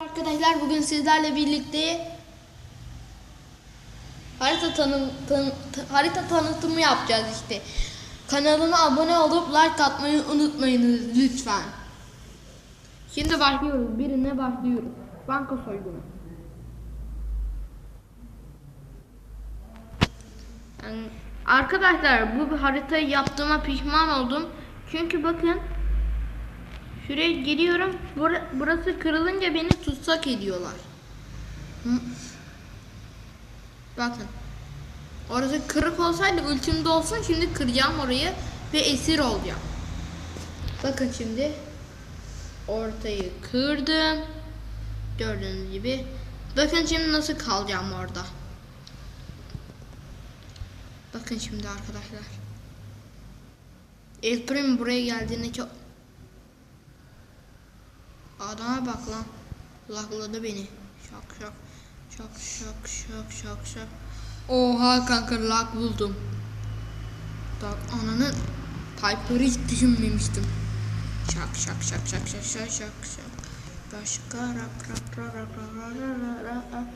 Arkadaşlar bugün sizlerle birlikte harita tanı, tan- ta- harita tanıtımı yapacağız işte. Kanalıma abone olup like atmayı unutmayınız lütfen. Şimdi başlıyoruz. Birine başlıyoruz. Banka soygunu. Yani arkadaşlar bu haritayı yaptığıma pişman oldum. Çünkü bakın Şuraya giriyorum. Bura- burası kırılınca beni tutsak ediyorlar. Bakın. Orası kırık olsaydı ultimde olsun şimdi kıracağım orayı ve esir olacağım. Bakın şimdi. Ortayı kırdım. Gördüğünüz gibi. Bakın şimdi nasıl kalacağım orada. Bakın şimdi arkadaşlar. El buraya geldiğinde çok Adama bak lan. Lakladı beni. Şak şak. Şak şak şak şak şak. Oha kanka lak buldum. Bak ananın Piper'ı hiç düşünmemiştim. Şak şak şak şak şak şak şak şak. Başka rak rak rak rak rak rak rak rak.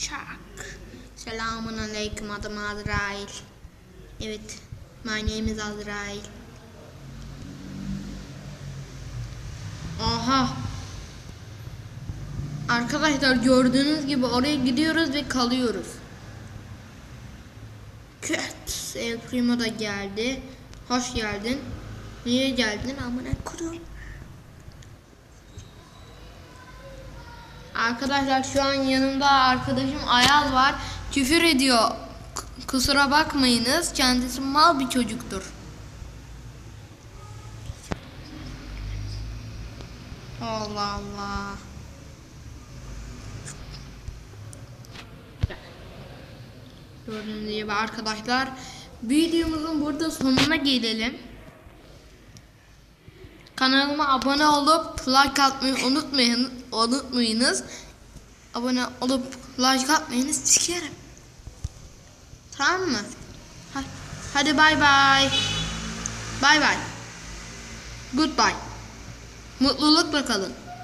Şak. Selamun aleyküm adım Azrail. Evet. İs Azrail. Aha. Arkadaşlar gördüğünüz gibi oraya gidiyoruz ve kalıyoruz. Köt. El Primo da geldi. Hoş geldin. Niye geldin? Amına kodum. Arkadaşlar şu an yanımda arkadaşım Ayaz var. Küfür ediyor. Kusura bakmayınız. Kendisi mal bir çocuktur. Allah Allah. Gördüğünüz gibi arkadaşlar videomuzun burada sonuna gelelim. Kanalıma abone olup like atmayı unutmayın, unutmayınız. Abone olup like atmayınız sikerim. Tamam mı? Ha- Hadi bay bay. Bay bay. Goodbye. Mutlulukla kalın.